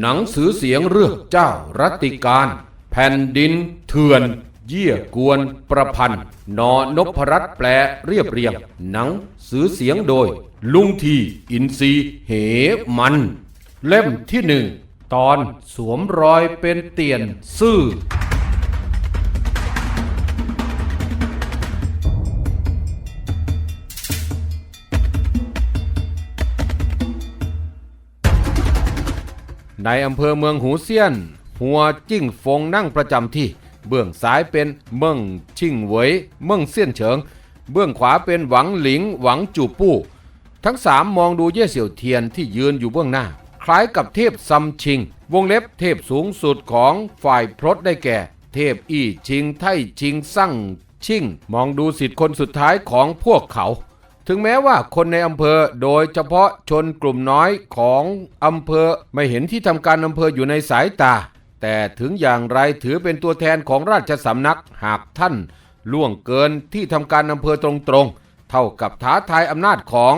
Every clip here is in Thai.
หนังสือเสียงเรื่องเจ้ารัติการ แผ่นดิน เถื่อน เยี่ยกวน ประพันธ์นอนพรัตแปลเรียบเรียง หนังสือเสียงโดย ลุงทีอินซีเหมัน เล่มที่หนึ่งตอนสวมรอยเป็นเตียนซื่อ ในอำเภอเมืองหูเซียน หัวจิ้งฟงนั่งประจำที่ เบื้องซ้ายเป็นเมิ่งชิงเหวยเมิ่งเซียนเฉิง เบื้องขวาเป็นหวังหลิงหวังจูปู้ ทั้งสามมองดูเย่เสี่ยวเทียนที่ยืนอยู่เบื้องหน้า คล้ายกับเทพซัมชิง วงเล็บเทพสูงสุดของฝ่ายพรตได้แก่ เทพอี้ชิงไท่ชิงสั่งชิงมองดูสิทธิ์คนสุดท้ายของพวกเขา ถึงแม้ว่าคนในอำเภอโดยเฉพาะชนกลุ่มน้อยของอำเภอไม่เห็นที่ทำการอำเภออยู่ในสายตา แต่ถึงอย่างไรถือเป็นตัวแทนของราชสำนักหากท่าน ล่วงเกินที่ทำการอำเภอตรงๆ เท่ากับท้าทายอำนาจของ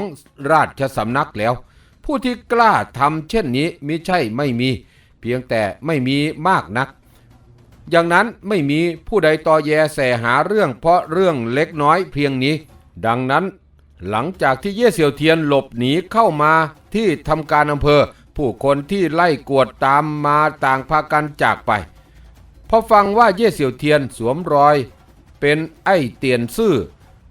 ราชสำนักแล้ว ผู้ที่กล้าทำเช่นนี้มิใช่ไม่มี เพียงแต่ไม่มีมากนักอย่างนั้นไม่มีผู้ใดต่อแยแสหาเรื่องเพราะเรื่องเล็กน้อยเพียงนี้ ดังนั้น หลังจากที่เย่เสี่ยวเทียนหลบหนีเข้ามาที่ทำการอำเภอ ผู้คนที่ไล่กวดตามมาต่างพากันจากไปพอฟังว่าเย่เสี่ยวเทียนสวมรอย เป็นไอ้เตียนซื่อ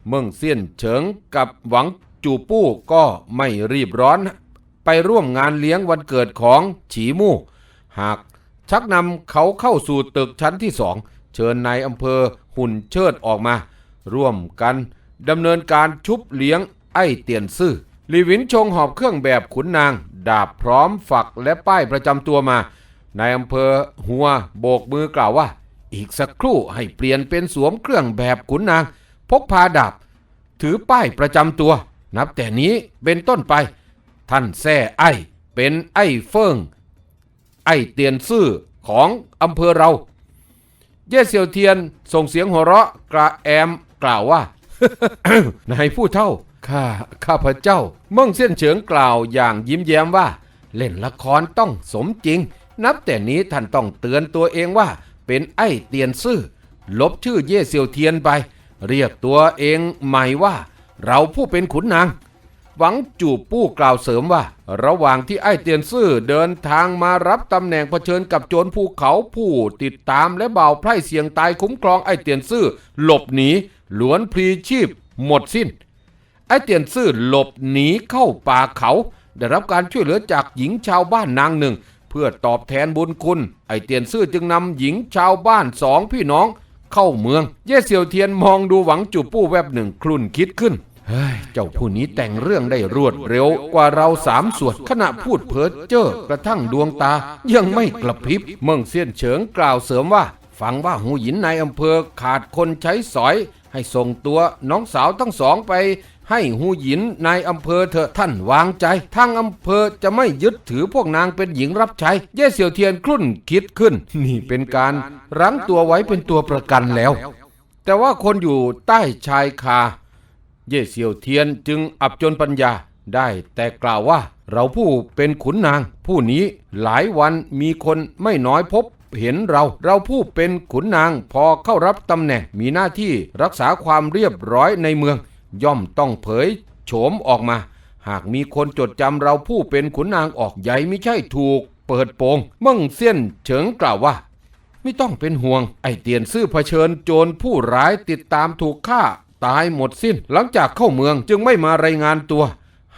เมืองเซียนเฉิงกับหวังจูปู้ก็ไม่รีบร้อน ไปร่วมงานเลี้ยงวันเกิดของฉีมู่ หากชักนำเขาเข้าสู่ตึกชั้นที่สอง เชิญนายอำเภอหุ่นเชิดออกมา ร่วมกัน ดำเนินการชุบเลี้ยงไอ้เตียนซื่อลีวินชงหอบเครื่องแบบขุนนาง ดาบพร้อมฝักและป้ายประจำตัวมา ในอำเภอหัวโบกมือกล่าวว่า อีกสักครู่ให้เปลี่ยนเป็นสวมเครื่องแบบขุนนาง พกพาดาบ ถือป้ายประจำตัว นับแต่นี้เป็นต้นไป ท่านแซ่ไอ้เป็นไอ้เฟิงไอ้เตียนซื่อของอำเภอเรา เย่เซียวเทียนส่งเสียงหัวเราะกระแอมกล่าวว่า นายผู้เท่า ข้า ข้าพเจ้าเม่งเส้นเฉิงกล่าวอย่างยิ้มแย้มว่า เล่นละครต้องสมจริง นับแต่นี้ท่านต้องเตือนตัวเองว่า เป็นไอ้เตียนซื่อ ลบชื่อเย่เซียวเทียนไป เรียกตัวเองใหม่ว่า เราผู้เป็นขุนนาง หวังจูบปู้กล่าวเสริมว่า ระหว่างที่ไอ้เตียนซื่อเดินทางมารับตำแหน่งเผชิญกับโจรภูเขาผู้ติดตามและเบาไพร่เสียงตายคุ้มครองไอ้เตียนซื่อหลบหนีหลวนพลีชีพ หมดสิ้น ไอ้เตียนซื่อหลบหนีเข้าป่าเขา ได้รับการช่วยเหลือจากหญิงชาวบ้านนางหนึ่ง เพื่อตอบแทนบุญคุณ ไอ้เตียนซื่อจึงนำหญิงชาวบ้านสองพี่น้อง เข้าเมือง เย่เซียวเทียนมองดูหวังจูบปู้แวบหนึ่งคลุ่นคิดขึ้น เฮ้ยเจ้าผู้นี้แต่งเรื่องได้รวดเร็วกว่าเราสามส่วนขณะพูดเพ้อเจ้อกระทั่งดวงตา ยังไม่กระพริบเมืองเซียนเฉิงกล่าวเสริมว่า ฟังว่าหูหยินในอำเภอขาดคนใช้สอย ให้ส่งตัวน้องสาวทั้งสองไป ให้หูหยินในอำเภอเถอะท่านวางใจทางอำเภอจะไม่ยึดถือพวกนางเป็นหญิงรับใช้ เย่เสี่ยวเทียนครุ่นคิดขึ้น นี่เป็นการรั้งตัวไว้เป็นตัวประกันแล้ว แต่ว่าคนอยู่ใต้ชายคา เย่เซียวเทียนจึงอับจนปัญญาได้แต่กล่าวว่าเราผู้เป็นขุนนาง ผู้นี้หลายวันมีคนไม่น้อยพบเห็นเรา เราผู้เป็นขุนนางพอเข้ารับตำแหน่งมีหน้าที่รักษาความเรียบร้อยในเมือง ย่อมต้องเผยโฉมออกมา หากมีคนจดจำเราผู้เป็นขุนนางออกใหญ่ไม่ใช่ถูก เปิดโปงมั่งเซียนเฉิงกล่าวว่า ไม่ต้องเป็นห่วง ไอเตียนซื่อเผชิญโจรผู้ร้ายติดตามถูกฆ่า ตายหมดสิ้น หลังจากเข้าเมืองจึงไม่มารายงานตัว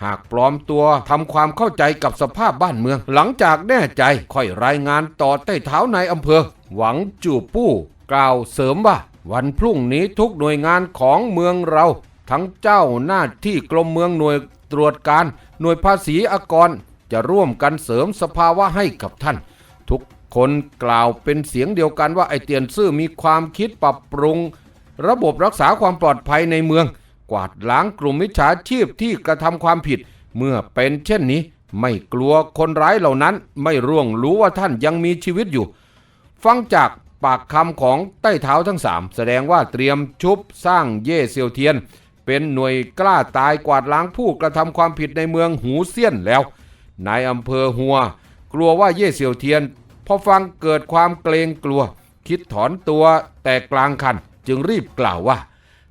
หากปลอมตัวทำความเข้าใจกับสภาพบ้านเมือง หลังจากแน่ใจค่อยรายงานต่อใต้เท้านายอำเภอ หวังจูปู้ กล่าวเสริมว่า วันพรุ่งนี้ทุกหน่วยงานของเมืองเรา ทั้งเจ้าหน้าที่กรมเมืองหน่วยตรวจการหน่วยภาษีอากรจะร่วมกันเสริมสภาวะให้กับท่าน ทุกคนกล่าวเป็นเสียงเดียวกันว่าไอเตียนซื่อมีความคิดปรับปรุง ระบบรักษาความปลอดภัยในเมือง กวาดล้างกลุ่มมิจฉาชีพที่กระทำความผิด เมื่อเป็นเช่นนี้ ไม่กลัวคนร้ายเหล่านั้น ไม่ร่วงรู้ว่าท่านยังมีชีวิตอยู่ ฟังจากปากคำของใต้เท้าทั้งสามแสดงว่าเตรียมชุบสร้างเย่เซียวเทียน เป็นหน่วยกล้าตายกวาดล้างผู้กระทำความผิดในเมืองหูเซียนแล้วนายอำเภอหัว กลัวว่าเย่เสี่ยวเทียน พอฟังเกิดความเกรงกลัว คิดถอนตัวแต่กลางคัน จึงรีบกล่าวว่า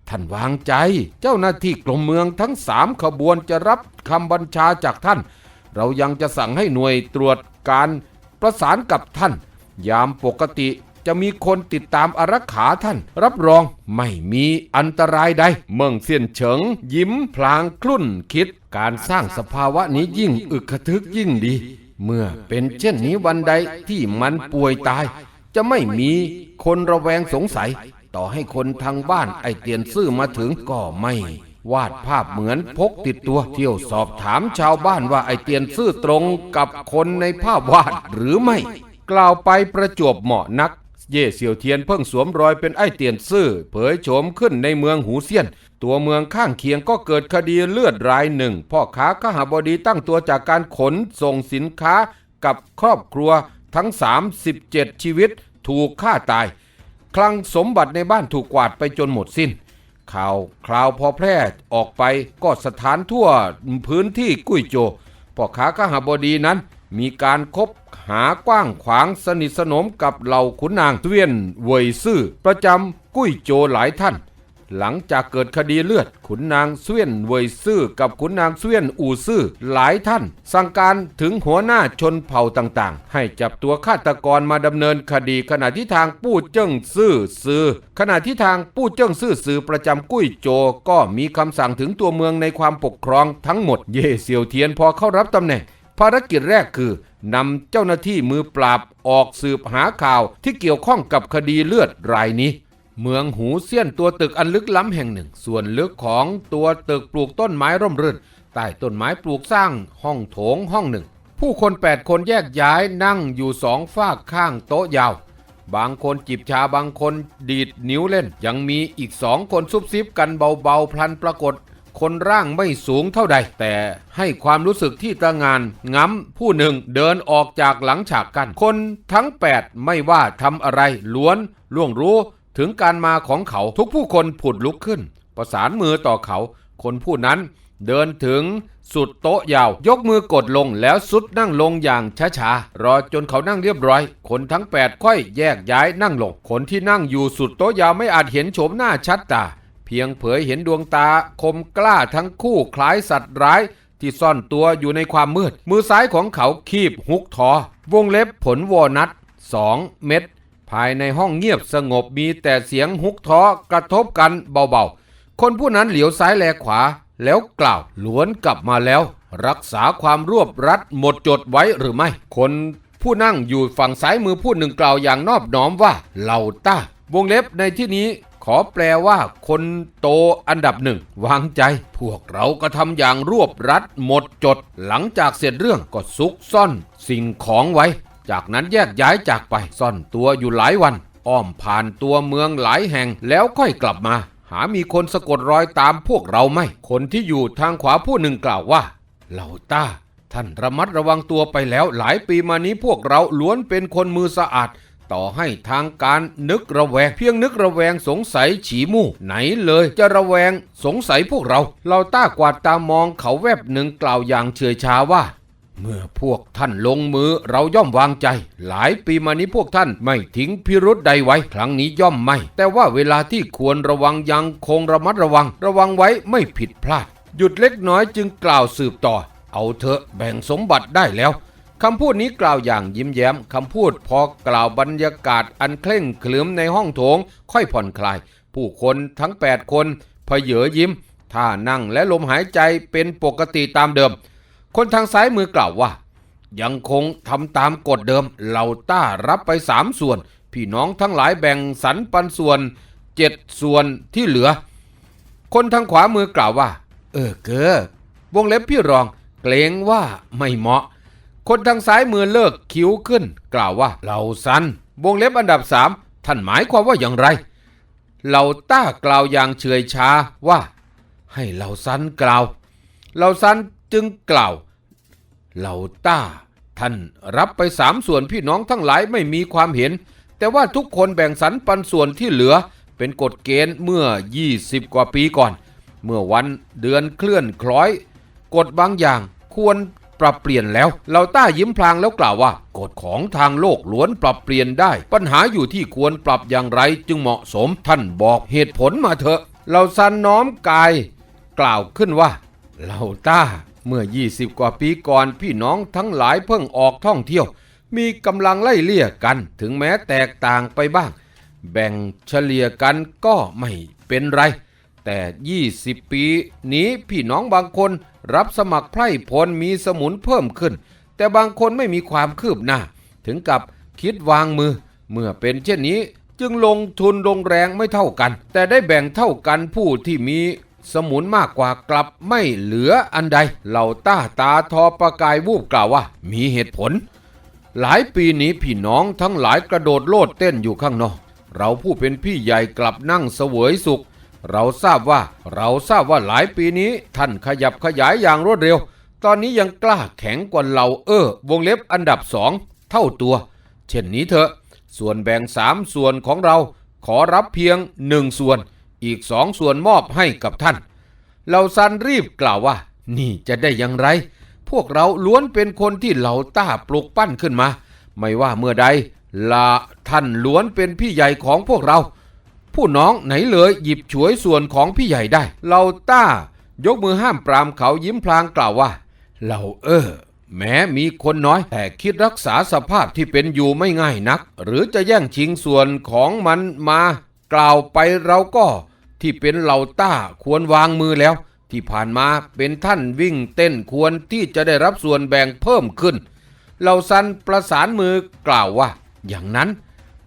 ท่านวางใจ เจ้าหน้าที่กรมเมืองทั้งสามขบวนจะรับคำบัญชาจากท่าน เรายังจะสั่งให้หน่วยตรวจการประสานกับท่าน ยามปกติจะมีคนติดตามอารักขาท่าน รับรองไม่มีอันตรายใด เมืองเซียนเฉิง ยิ้มพลางคลุ่นคิด การสร้างสภาวะนี้ยิ่งอึกกระทึกยิ่งดี เมื่อเป็นเช่นนี้วันใดที่มันป่วยตาย จะไม่มีคนระแวงสงสัย ต่อให้คนทางบ้านไอเตียนซื่อมาถึงก็ไม่ วาดภาพเหมือนพกติดตัวเที่ยวสอบถามชาวบ้านว่าไอเตียนซื่อตรงกับคนในภาพวาดหรือไม่ กล่าวไปประจวบเหมาะนัก เย่เสี่ยวเทียนเพิ่งสวมรอยเป็นไอเตียนซื่อเผยโฉมขึ้นในเมืองหูเซียน ตัวเมืองข้างเคียงก็เกิดคดีเลือดรายหนึ่งพ่อค้าขหาบดีตั้งตัวจากการขนส่งสินค้ากับครอบครัวทั้ง 37 ชีวิตถูกฆ่าตาย คลังสมบัติในบ้านถูกกวาดไปจนหมดสิ้น ข่าวคราวพอแพร่ออกไปก็สถานทั่วพื้นที่กุ้ยโจวพ่อค้าขหาบดีนั้น มีการคบหากว้างขวางสนิทสนมกับเหล่าขุนนางเวียนเวยซื่อ ประจำกุ้ยโจวหลายท่าน หลังจากเกิดคดีเลือด ขุนนางเสวียนเวยซื่อกับขุนนางเสวียนอู่ซื่อหลายท่าน สั่งการถึงหัวหน้าชนเผ่าต่างๆ ให้จับตัวฆาตกรมาดำเนินคดี ขณะที่ทางปู้เจิ้งซื่อซือขณะที่ทางปู้เจิ้งซื่อซือประจำกุ้ยโจก็มีคำสั่งถึงตัวเมืองในความปกครองทั้งหมดเย่เซียวเทียนพอเข้ารับตำแหน่งภารกิจแรกคือนำเจ้าหน้าที่มือปราบออกสืบหาข่าวที่เกี่ยวข้องกับคดีเลือดรายนี้ เมืองหูเซียนตัวตึกอันลึกล้ำแห่งหนึ่ง ส่วนลึกของตัวตึกปลูกต้นไม้ร่มรื่นใต้ต้นไม้ปลูกสร้างห้องโถงห้องหนึ่ง ผู้คน 8 คนแยกย้ายนั่งอยู่สองฝากข้างโต๊ะยาว บางคนจิบชาบางคนดีดนิ้วเล่น ยังมีอีกสองคนซุบซิบกันเบาๆพลันปรากฏ คนร่างไม่สูงเท่าใด แต่ให้ความรู้สึกที่ตระงานง้ำผู้หนึ่งเดินออกจากหลังฉากกัน คนทั้ง 8 ไม่ว่าทำอะไรล้วนล่วงรู้ ถึงการมาของเขาทุกผู้คนผุดลุกขึ้น ประสานมือต่อเขา คนผู้นั้นเดินถึงสุดโต๊ะยาว ยกมือกดลงแล้วสุดนั่งลงอย่างช้าๆ รอจนเขานั่งเรียบร้อย คนทั้ง 8 ค่อยแยกย้ายนั่งลง คนที่นั่งอยู่สุดโต๊ะยาวไม่อาจเห็นโฉมหน้าชัดตา เพียงเผยเห็นดวงตาคมกล้าทั้งคู่คล้ายสัตว์ร้ายที่ซ่อนตัวอยู่ในความมืด มือซ้ายของเขาคีบหุกทอ วงเล็บผลวอนัทสองเม็ด ภายในห้องเงียบสงบมีแต่เสียงหุกท้อกระทบกันเบาๆ คนผู้นั้นเหลียวซ้ายแลขวา แล้วกล่าวล้วนกลับมาแล้ว รักษาความรวบรัดหมดจดไว้หรือไม่ คนผู้นั่งอยู่ฝั่งซ้ายมือผู้หนึ่งกล่าวอย่างนอบน้อมว่าเหล่าต้าวงเล็บในที่นี้ขอแปลว่าคนโตอันดับหนึ่ง วางใจ พวกเราก็ทำอย่างรวบรัดหมดจด หลังจากเสร็จเรื่องก็ซุกซ่อน สิ่งของไว้ จากนั้นแยกย้ายจากไปซ่อนตัวอยู่หลายวัน อ้อมผ่านตัวเมืองหลายแห่งแล้วค่อยกลับมา หามีคนสะกดรอยตามพวกเราไหมคนที่อยู่ทางขวาผู้หนึ่งกล่าวว่าเหล่าต้า ท่านระมัดระวังตัวไปแล้วหลายปีมานี้พวกเราล้วนเป็นคนมือสะอาดต่อให้ทางการนึกระแวง เพียงนึกระแวงสงสัยฉีมู่ไหนเลย จะระแวงสงสัยพวกเรา เราต้ากวาดตามองเขาแวบหนึ่งกล่าวอย่างเฉยชาว่า เมื่อพวกท่านลงมือเราย่อมวางใจ หลายปีมานี้พวกท่านไม่ทิ้งพิรุษใดไว้ ครั้งนี้ย่อมไม่ แต่ว่าเวลาที่ควรระวังยังคงระมัดระวัง ระวังไว้ไม่ผิดพลาด หยุดเล็กน้อยจึงกล่าวสืบต่อ เอาเถอะแบ่งสมบัติได้แล้วคำพูดนี้กล่าวอย่างยิ้มแย้มคำพูดพอกล่าวบรรยากาศอันเคร่งขรึมในห้องโถง ค่อยผ่อนคลาย ผู้คนทั้ง 8 คนเพเยอยิ้มท่านั่งและลมหายใจเป็นปกติตามเดิม คนทางซ้ายมือกล่าวว่า ยังคงทำตามกฎเดิมเหล่าต้ารับไปสามส่วน พี่น้องทั้งหลายแบ่งสรรปันส่วนเจ็ดส่วนที่เหลือ คนทางขวามือกล่าวว่า เออเกอวงเล็บพี่รองเกรงว่าไม่เหมาะ คนทางซ้ายมือเลิกคิ้วขึ้น กล่าวว่าเหล่าซันวงเล็บอันดับสามท่านหมายความว่าอย่างไรเหล่าต้ากล่าวอย่างเฉยชาว่า ให้เหล่าซันกล่าวเหล่าซัน จึงกล่าวเหล่าต้า ท่านรับไปสามส่วนพี่น้องทั้งหลายไม่มีความเห็น แต่ว่าทุกคนแบ่งสรรปันส่วนที่เหลือเป็นกฎเกณฑ์เมื่อ 20 กว่าปีก่อน เมื่อวันเดือนเคลื่อนคล้อย กฎบางอย่างควรปรับเปลี่ยนแล้วเราต้ายิ้มพลางแล้วกล่าวว่า กฎของทางโลกล้วนปรับเปลี่ยนได้ ปัญหาอยู่ที่ควรปรับอย่างไรจึงเหมาะสมท่านบอกเหตุผลมาเถอะเราซันน้อมกาย กล่าวขึ้นว่าเราต้า เมื่อ 20 กว่าปีก่อนพี่น้องทั้งหลายเพิ่งออกท่องเที่ยว มีกำลังไล่เลี่ยกันถึงแม้แตกต่างไปบ้าง แบ่งเฉลี่ยกันก็ไม่เป็นไร แต่ 20 ปีนี้พี่น้องบางคนรับสมัครไพร่พลมีสมุนเพิ่มขึ้น แต่บางคนไม่มีความคืบหน้า ถึงกับคิดวางมือ เมื่อเป็นเช่นนี้จึงลงทุนลงแรงไม่เท่ากัน แต่ได้แบ่งเท่ากันผู้ที่มี สมุนมากกว่ากลับไม่เหลืออันใด เหล่าต้าตาทอประกายวูบกล่าวว่า มีเหตุผล หลายปีนี้พี่น้องทั้งหลายกระโดดโลดเต้นอยู่ข้างนอก เราผู้เป็นพี่ใหญ่กลับนั่งเสวยสุข เราทราบว่าเราทราบว่าหลายปีนี้ท่านขยับขยายอย่างรวดเร็ว ตอนนี้ยังกล้าแข็งกว่าเราเออ วงเล็บอันดับสองเท่าตัว เช่นนี้เถอะ ส่วนแบ่งสามส่วนของเราขอรับเพียงหนึ่งส่วน อีกสองส่วนมอบให้กับท่านเราซันรีบกล่าวว่า นี่จะได้อย่างไร พวกเราล้วนเป็นคนที่เหล่าต้าปลุกปั้นขึ้นมา ไม่ว่าเมื่อใดละท่านล้วนเป็นพี่ใหญ่ของพวกเรา ผู้น้องไหนเลยหยิบฉวยส่วนของพี่ใหญ่ได้เราต้ายกมือห้ามปรามเขายิ้มพลางกล่าวว่าเราเออแม้มีคนน้อยแต่คิดรักษาสภาพที่เป็นอยู่ไม่ง่ายนัก หรือจะแย่งชิงส่วนของมันมา กล่าวไปเราก็ ที่เป็นเหล่าต้าควรวางมือแล้ว ที่ผ่านมาเป็นท่านวิ่งเต้นควรที่จะได้รับส่วนแบ่งเพิ่มขึ้น เหล่าซันประสานมือกล่าวว่า อย่างนั้น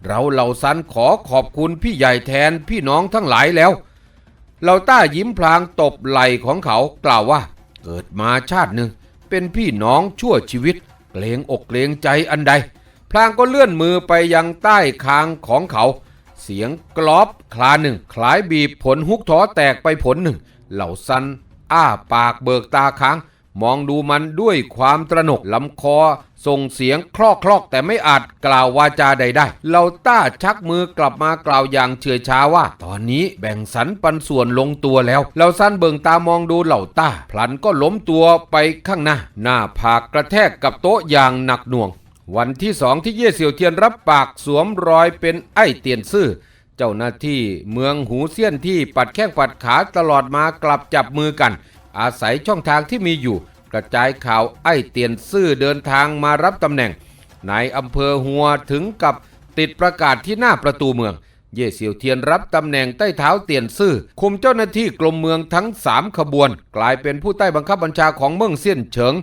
เราเหล่าซันขอขอบคุณพี่ใหญ่แทนพี่น้องทั้งหลายแล้วเหล่าต้ายิ้มพลางตบไหล่ของเขากล่าวว่า เกิดมาชาติหนึ่ง เป็นพี่น้องชั่วชีวิตเกรงอกเกรงใจอันใด พลางก็เลื่อนมือไปยังใต้คางของเขา เสียงกรอบคลาหนึ่งคล้ายบีบผลฮุกท้อแตกไปผลหนึ่ง เหล่าซัน อ้าปากเบิกตาค้าง มองดูมันด้วยความตระหนกลำคอ ส่งเสียงคลอกคลอกๆแต่ไม่อาจกล่าววาจาใดได้เหล่าต้าชักมือกลับมากล่าวอย่างเฉื่อยช้าว่า ตอนนี้แบ่งสรรปันส่วนลงตัวแล้วเหล่าซันเบิงตามองดูเหล่าต้า พลันก็ล้มตัวไปข้างหน้า หน้าผากกระแทกกับโต๊ะอย่างหนักหน่วง วันที่สองที่เย่เสี่ยวเทียนรับปากสวมรอยเป็นไอ้เตียนซื่อ เจ้าหน้าที่เมืองหูเซียนที่ปัดแข้งปัดขาตลอดมากลับจับมือกัน อาศัยช่องทางที่มีอยู่ กระจายข่าวไอ้เตียนซื่อเดินทางมารับตำแหน่งนายอำเภอหัวถึงกับติดประกาศที่หน้าประตูเมือง เย่เสี่ยวเทียนรับตำแหน่งใต้เท้าเตียนซื่อคุมเจ้าหน้าที่กรมเมืองทั้งสามขบวน กลายเป็นผู้ใต้บังคับบัญชาของเมืองเซียนเฉิง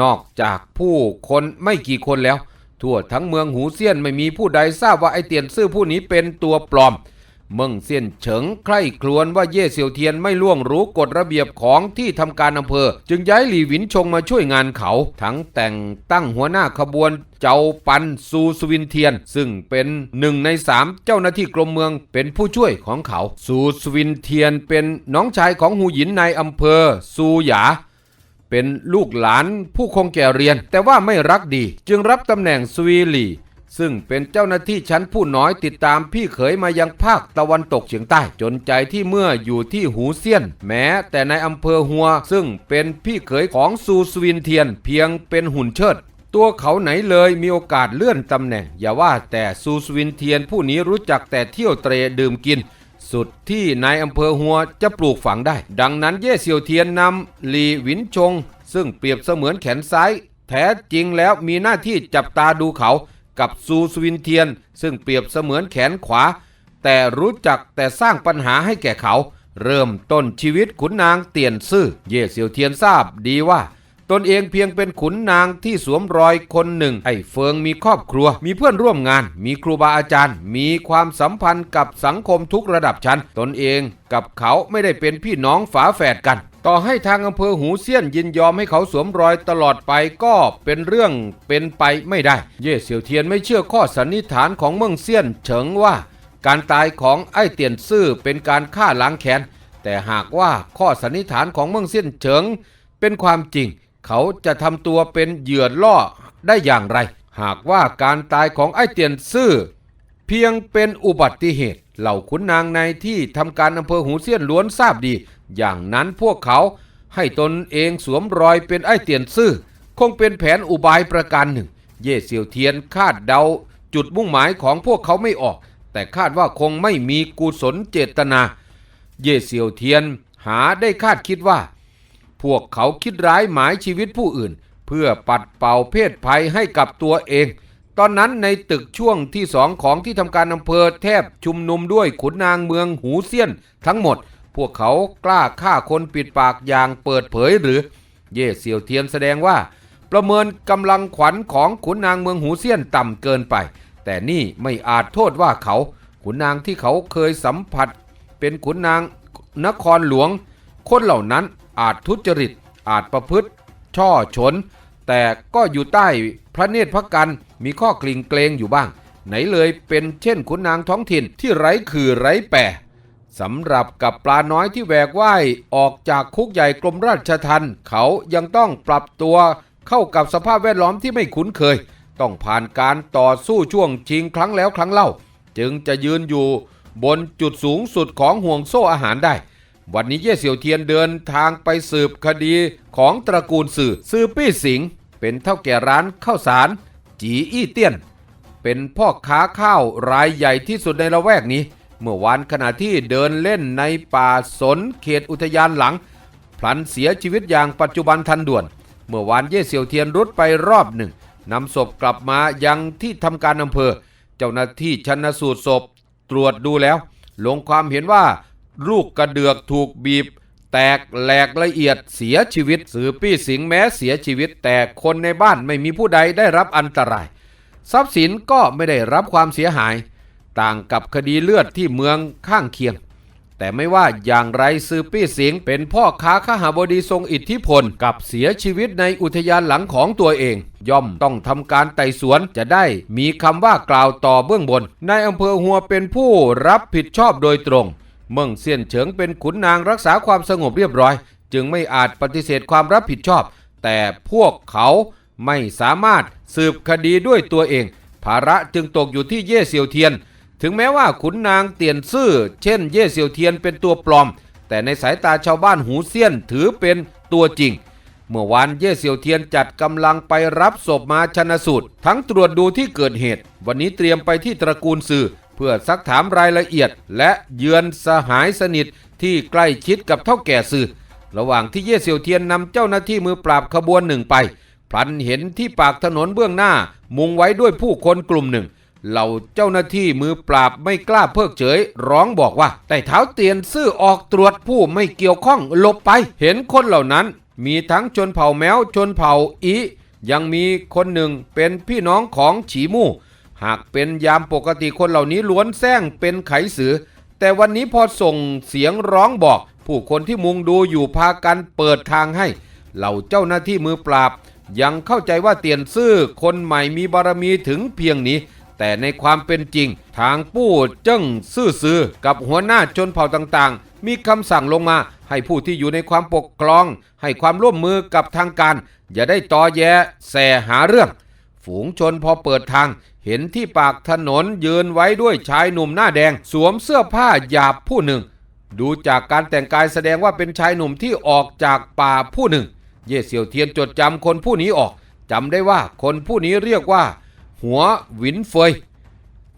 นอกจากผู้คนไม่กี่คนแล้ว ทั่วทั้งเมืองหูเซียนไม่มีผู้ใดทราบว่าไอเตียนซื่อผู้นี้เป็นตัวปลอม เมืองเซียนเฉิงใคร่ครวญว่าเย่เซียวเทียนไม่ล่วงรู้กฎระเบียบของที่ทำการอำเภอ จึงย้ายหลีหวินชงมาช่วยงานเขา ทั้งแต่งตั้งหัวหน้าขบวนเจ้าปันซูสวินเทียน ซึ่งเป็นหนึ่งในสามเจ้าหน้าที่กรมเมืองเป็นผู้ช่วยของเขา ซูสวินเทียนเป็นน้องชายของหูหยินในอำเภอซูหยา เป็นลูกหลานผู้คงแก่เรียน แต่ว่าไม่รักดี จึงรับตำแหน่งสวีลี ซึ่งเป็นเจ้าหน้าที่ชั้นผู้น้อยติดตามพี่เขยมายังภาคตะวันตกเฉียงใต้ จนใจที่เมื่ออยู่ที่หูเซียน แม้แต่ในอำเภอหัว ซึ่งเป็นพี่เขยของซูสวินเทียน เพียงเป็นหุ่นเชิดตัวเขาไหนเลยมีโอกาสเลื่อนตำแหน่ง อย่าว่าแต่ซูสวินเทียนผู้นี้รู้จักแต่เที่ยวเตรดื่มกิน สุดที่นายอำเภอหัวจะปลูกฝังได้ ดังนั้นเย่เซียวเทียนนำหลีหวินชง ซึ่งเปรียบเสมือนแขนซ้าย แท้จริงแล้วมีหน้าที่จับตาดูเขากับซูสวินเทียน ซึ่งเปรียบเสมือนแขนขวา แต่รู้จักแต่สร้างปัญหาให้แก่เขา เริ่มต้นชีวิตขุนนางเตียนซื่อ เย่เซียวเทียนทราบดีว่า ตนเองเพียงเป็นขุนนางที่สวมรอยคนหนึ่ง ไอ้เฟิงมีครอบครัว มีเพื่อนร่วมงาน มีครูบาอาจารย์ มีความสัมพันธ์กับสังคมทุกระดับชั้น ตนเองกับเขาไม่ได้เป็นพี่น้องฝาแฝดกัน ต่อให้ทางอำเภอหูเซียนยินยอมให้เขาสวมรอยตลอดไปก็เป็นเรื่องเป็นไปไม่ได้ เย่เสี่ยวเทียนไม่เชื่อข้อสันนิษฐานของเมืองเซียนเฉิงว่า การตายของไอ้เตียนซื่อเป็นการฆ่าล้างแค้นแต่หากว่าข้อสันนิษฐานของเมืองเซียนเฉิงเป็นความจริง เขาจะทำตัวเป็นเหยื่อล่อได้อย่างไร หากว่าการตายของไอ้เตียนซื่อ เพียงเป็นอุบัติเหตุ เหล่าขุนนางในที่ทำการอำเภอหูเซียนล้วนทราบดี อย่างนั้นพวกเขาให้ตนเองสวมรอยเป็นไอ้เตียนซื่อ คงเป็นแผนอุบายประการหนึ่ง เย่เซียวเทียนคาดเดา จุดมุ่งหมายของพวกเขาไม่ออก แต่คาดว่าคงไม่มีกุศลเจตนา เย่เซียวเทียนหาได้คาดคิดว่า พวกเขาคิดร้ายหมายชีวิตผู้อื่น เพื่อปัดเป่าเพศภัยให้กับตัวเอง ตอนนั้นในตึกช่วงที่สองของที่ทำการอำเภอแทบชุมนุมด้วยขุนนางเมืองหูเซียน ทั้งหมด พวกเขากล้าฆ่าคนปิดปากอย่างเปิดเผยหรือ เย่เซียวเทียนแสดงว่า ประเมินกำลังขวัญของขุนนางเมืองหูเซียนต่ำเกินไป แต่นี่ไม่อาจโทษว่าเขา ขุนนางที่เขาเคยสัมผัส เป็นขุนนางนครหลวง คนเหล่านั้น อาจทุจริต อาจประพฤติ ช่อฉน แต่ก็อยู่ใต้พระเนตรพระกันมีข้อกลิ่งเกรงอยู่บ้าง ไหนเลยเป็นเช่นขุนนางท้องถิ่นที่ไร้คือไร้แปรสำหรับกับปลาน้อยที่แหวกว่ายออกจากคุกใหญ่กรมราชทัณฑ์เขายังต้องปรับตัวเข้ากับสภาพแวดล้อมที่ไม่คุ้นเคย ต้องผ่านการต่อสู้ช่วงชิงครั้งแล้วครั้งเล่า จึงจะยืนอยู่บนจุดสูงสุดของห่วงโซ่อาหารได้ วันนี้เย่เสี่ยวเทียนเดินทางไปสืบคดีของตระกูลสื่อซือปี้สิง เป็นเท่าแก่ร้านข้าวสาร จีอี้เตี้ยน เป็นพ่อค้าข้าวรายใหญ่ที่สุดในละแวกนี้ เมื่อวานขณะที่เดินเล่นในป่าสนเขตอุทยานหลัง พลันเสียชีวิตอย่างปัจจุบันทันด่วน เมื่อวานเย่เสี่ยวเทียนรุดไปรอบหนึ่งนำศพกลับมายังที่ทำการอำเภอ เจ้าหน้าที่ชันสูตรศพตรวจดูแล้ว ลงความเห็นว่า ลูกกระเดือกถูกบีบ แตกแหลกละเอียดเสียชีวิต สือปี้สิงแม้เสียชีวิต แต่คนในบ้านไม่มีผู้ใดได้รับอันตราย ทรัพย์สินก็ไม่ได้รับความเสียหาย ต่างกับคดีเลือดที่เมืองข้างเคียง แต่ไม่ว่าอย่างไรซือปี้สิงเป็นพ่อค้าขหาบดีทรงอิทธิพล กับเสียชีวิตในอุทยานหลังของตัวเองย่อมต้องทำการไต่สวนจะได้มีคำว่ากล่าวต่อเบื้องบนนายอำเภอหัวเป็นผู้รับผิดชอบโดยตรง เมืองเซียนเฉิงเป็นขุนนางรักษาความสงบเรียบร้อย จึงไม่อาจปฏิเสธความรับผิดชอบ แต่พวกเขาไม่สามารถสืบคดีด้วยตัวเอง ภาระจึงตกอยู่ที่เย่เซียวเทียน ถึงแม้ว่าขุนนางเตียนซื่อ เช่น เย่เซียวเทียนเป็นตัวปลอม แต่ในสายตาชาวบ้านหูเซียนถือเป็นตัวจริง เมื่อวานเย่เซียวเทียนจัดกำลังไปรับศพมาชนะสูตร ทั้งตรวจดูที่เกิดเหตุ วันนี้เตรียมไปที่ตระกูลสื่อ เพื่อซักถามรายละเอียด และเยือนสหายสนิทที่ใกล้ชิดกับเท่าแก่สื่อ ระหว่างที่เย่เซียวเทียนนำเจ้าหน้าที่มือปราบขบวนหนึ่งไปพลันเห็นที่ปากถนนเบื้องหน้า มุงไว้ด้วยผู้คนกลุ่มหนึ่งเหล่าเจ้าหน้าที่มือปราบไม่กล้าเพิกเฉย ร้องบอกว่าแต่เท้าเตียนซื่อออกตรวจผู้ไม่เกี่ยวข้องหลบไป เห็นคนเหล่านั้น มีทั้งชนเผ่าแมวชนเผ่าอียังมีคนหนึ่งเป็นพี่น้องของฉีมู่ หากเป็นยามปกติคนเหล่านี้ล้วนแซงเป็นไขสือ แต่วันนี้พอส่งเสียงร้องบอก ผู้คนที่มุงดูอยู่พากันเปิดทางให้ เหล่าเจ้าหน้าที่มือปราบ ยังเข้าใจว่าเตียนซื่อคนใหม่มีบารมีถึงเพียงนี้ แต่ในความเป็นจริง ทางปู้เจิ้งซื่อซือกับหัวหน้าชนเผ่าต่างๆ มีคำสั่งลงมาให้ผู้ที่อยู่ในความปกครอง ให้ความร่วมมือกับทางการ อย่าได้ตอแยแสหาเรื่อง ฝูงชนพอเปิดทาง เห็นที่ปากถนนยืนไว้ด้วยชายหนุ่มหน้าแดง สวมเสื้อผ้าหยาบผู้หนึ่ง ดูจากการแต่งกายแสดงว่าเป็นชายหนุ่มที่ออกจากป่าผู้หนึ่ง เย่เสี่ยวเทียนจดจำคนผู้นี้ออกจำได้ว่าคนผู้นี้เรียกว่า หัวหวินเฟย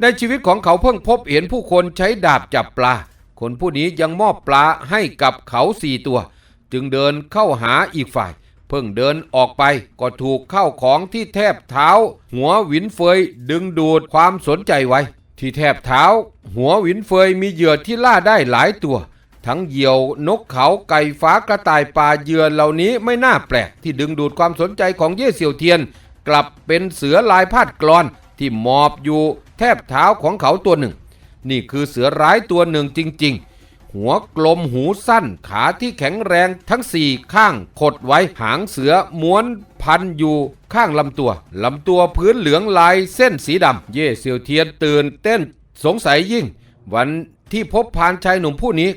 ในชีวิตของเขาเพิ่งพบเห็นผู้คนใช้ดาบจับปลา คนผู้นี้ยังมอบปลาให้กับเขาสี่ตัว จึงเดินเข้าหาอีกฝ่าย เพิ่งเดินออกไปก็ถูกเข้าของที่แทบเท้า หัวหวินเฟยดึงดูดความสนใจไว้ ที่แทบเท้า หัวหวินเฟยมีเหยื่อที่ล่าได้หลายตัว ทั้งเหยี่ยวนกเขาไก่ฟ้ากระต่ายป่าเหยื่อเหล่านี้ไม่น่าแปลก ที่ดึงดูดความสนใจของเย่เสี่ยวเทียน กลับเป็นเสือลายพาดกรอน ที่หมอบอยู่แทบเท้าของเขาตัวหนึ่ง นี่คือเสือร้ายตัวหนึ่งจริง ๆ หัวกลมหูสั้นขาที่แข็งแรงทั้งสี่ข้างขดไว้หางเสือม้วนพันอยู่ข้างลำตัวลำตัวพื้นเหลืองลายเส้นสีดำเย่เซียวเทียนตื่นเต้นสงสัยยิ่ง วันที่พบพานชายหนุ่มผู้นี้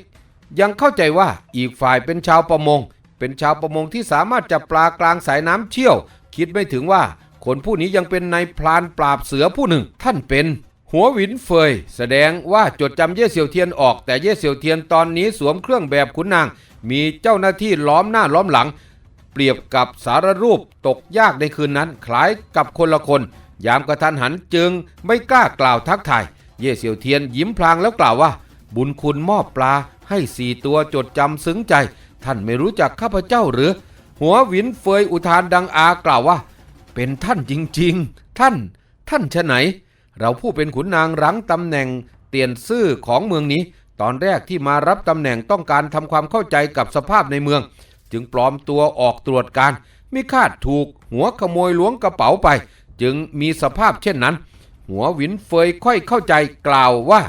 ยังเข้าใจว่าอีกฝ่ายเป็นชาวประมง เป็นชาวประมงที่สามารถจับปลากลางสายน้ำเชี่ยว คิดไม่ถึงว่าคนผู้นี้ยังเป็นนายพรานปราบเสือผู้หนึ่ง ท่านเป็น หัวหวินเฟย แสดงว่าจดจำเย่เสี่ยวเทียนออก แต่เย่เสี่ยวเทียนตอนนี้สวมเครื่องแบบขุนนาง มีเจ้าหน้าที่ล้อมหน้าล้อมหลัง เปรียบกับสารรูปตกยากในคืนนั้น คล้ายกับคนละคน ยามกระทันหันจึงไม่กล้ากล่าวทักทาย เย่เสี่ยวเทียนยิ้มพลางแล้วกล่าวว่า บุญคุณมอบปลาให้สี่ตัวจดจำซึ้งใจ ท่านไม่รู้จักข้าพเจ้าหรือ หัวหวินเฟยอุทานดังอากล่าวว่า เป็นท่านจริงๆ ท่าน ท่านชะไหน เราผู้เป็นขุนนางรั้งตำแหน่งเตียนซื่อของเมืองนี้ ตอนแรกที่มารับตำแหน่งต้องการทำความเข้าใจกับสภาพในเมือง จึงปลอมตัวออกตรวจการมิคาดถูกหัวขโมยล้วงกระเป๋าไป จึงมีสภาพเช่นนั้น หัวหวินเฟยค่อยเข้าใจกล่าวว่า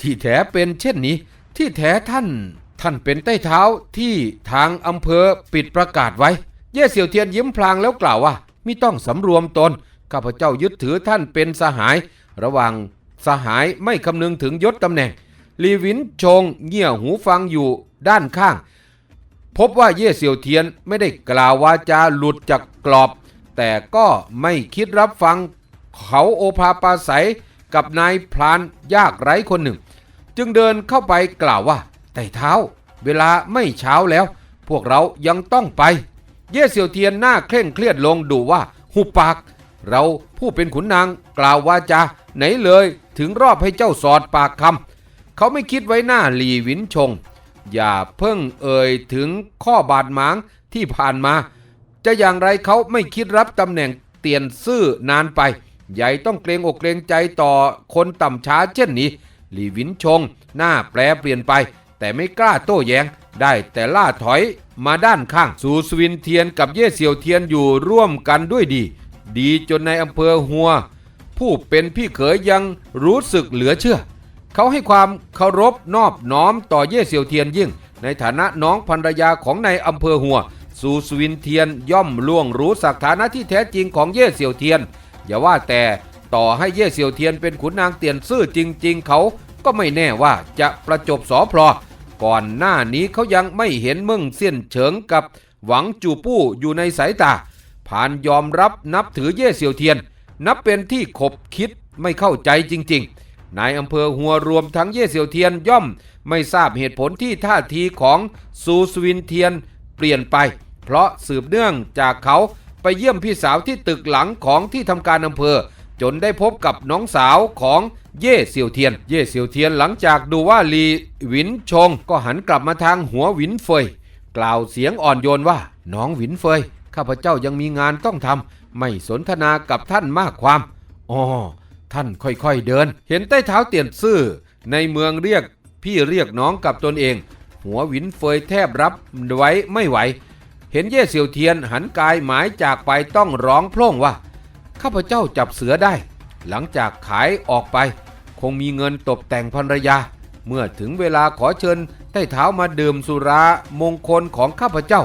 ที่แท้เป็นเช่นนี้ ที่แท้ท่าน ท่านเป็นใต้เท้าที่ทางอำเภอปิดประกาศไว้ เย่เสี่ยวเทียนยิ้มพลางแล้วกล่าวว่ามิต้องสำรวมตนข้าพเจ้ายึดถือท่านเป็นสหาย ระหว่างสหายไม่คำนึงถึงยศตำแหน่ง ลีวินชงเงี่ยหูฟังอยู่ด้านข้าง พบว่าเย่เสี่ยวเทียนไม่ได้กล่าววาจาหลุดจากกรอบ แต่ก็ไม่คิดรับฟังเขาโอภาปาศัยกับนายพรานยากไร้คนหนึ่ง จึงเดินเข้าไปกล่าวว่าไต่เท้า เวลาไม่เช้าแล้ว พวกเรายังต้องไป เย่เสี่ยวเทียนหน้าเคร่งเครียดลงดูว่าหุบปาก เราผู้เป็นขุนนางกล่าววาจาไหนเลยถึงรอบให้เจ้าสอดปากคำเขาไม่คิดไว้หน้าหลีวินชง อย่าเพิ่งเอ่ยถึงข้อบาดหมางที่ผ่านมา จะอย่างไรเขาไม่คิดรับตำแหน่งเตียนซื่อนานไป ใหญ่ต้องเกรงอกเกรงใจต่อคนต่ำช้าเช่นนี้หลีวินชง หน้าแปรเปลี่ยนไป แต่ไม่กล้าโต้แย้งได้แต่ล่าถอยมาด้านข้าง สู่สวินเทียนกับเย่เสี่ยวเทียนอยู่ร่วมกันด้วยดี ดีจนในอำเภอหัว ผู้เป็นพี่เขยยังรู้สึกเหลือเชื่อ เขาให้ความเคารพนอบน้อมต่อเย่เสี่ยวเทียนยิ่ง ในฐานะน้องภรรยาของนายอำเภอหัว สูสวินเทียนย่อมล่วงรู้สักฐานะที่แท้จริงของเย่เสี่ยวเทียน อย่าว่าแต่ต่อให้เย่เสี่ยวเทียนเป็นขุนนางเตียนซื่อจริง ๆ เขาก็ไม่แน่ว่าจะประจบสอพลอก่อนหน้านี้เขายังไม่เห็นมึงเสี้ยนเฉิงกับหวังจูปู้อยู่ในสายตา ผ่านยอมรับนับถือเย่เสี่ยวเทียน นับเป็นที่ขบคิดไม่เข้าใจจริง ๆ นายอำเภอหัวรวมทั้งเย่เสี่ยวเทียนย่อมไม่ทราบเหตุผลที่ท่าทีของซูสวินเทียนเปลี่ยนไป เพราะสืบเนื่องจากเขาไปเยี่ยมพี่สาวที่ตึกหลังของที่ทำการอำเภอ จนได้พบกับน้องสาวของเย่เสี่ยวเทียน เย่เสี่ยวเทียนหลังจากดูว่าลีหวินชง ก็หันกลับมาทางหัวหวินเฟย กล่าวเสียงอ่อนโยนว่า น้องหวินเฟย ข้าพเจ้ายังมีงานต้องทำไม่สนทนากับท่านมากความอ๋อท่านค่อยๆเดิน เห็นใต้เท้าเตียนซื่อ ในเมืองเรียกพี่เรียกน้องกับตนเอง หัวหวินเฟยแทบรับไว้ไม่ไหว เห็นเย่เสี่ยวเทียนหันกายหมายจากไปต้องร้องโพล่งว่า ข้าพเจ้าจับเสือได้ หลังจากขายออกไป คงมีเงินตกแต่งภรรยา เมื่อถึงเวลาขอเชิญใต้เท้ามาดื่มสุรามงคลของข้าพเจ้า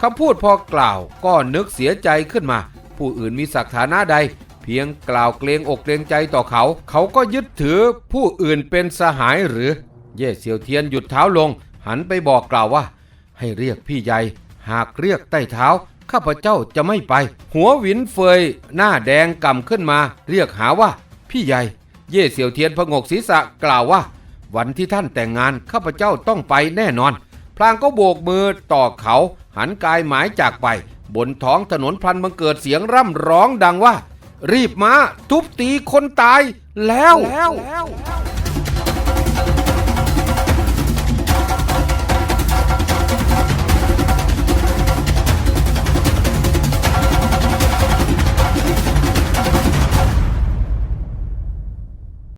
คำพูดพอกล่าวก็นึกเสียใจขึ้นมา ผู้อื่นมีศักดิ์ฐานะใด เพียงกล่าวเกรงอกเกรงใจต่อเขา เขาก็ยึดถือผู้อื่นเป็นสหายหรือ เย่เสียวเทียนหยุดเท้าลง หันไปบอกกล่าวว่า ให้เรียกพี่ใหญ่ หากเรียกใต้เท้า ข้าพเจ้าจะไม่ไป หัวหวินเฟย หน้าแดงก่ำขึ้นมา เรียกหาว่า พี่ใหญ่ เย่เสียวเทียนพงกศีรษะกล่าวว่า วันที่ท่านแต่งงานข้าพเจ้าต้องไปแน่นอน พลางก็โบกมือต่อเขา หันกายหมายจากไป บนท้องถนนพลันบังเกิดเสียงร่ำร้องดังว่า รีบมา ทุบตีคนตายแล้วแล้ว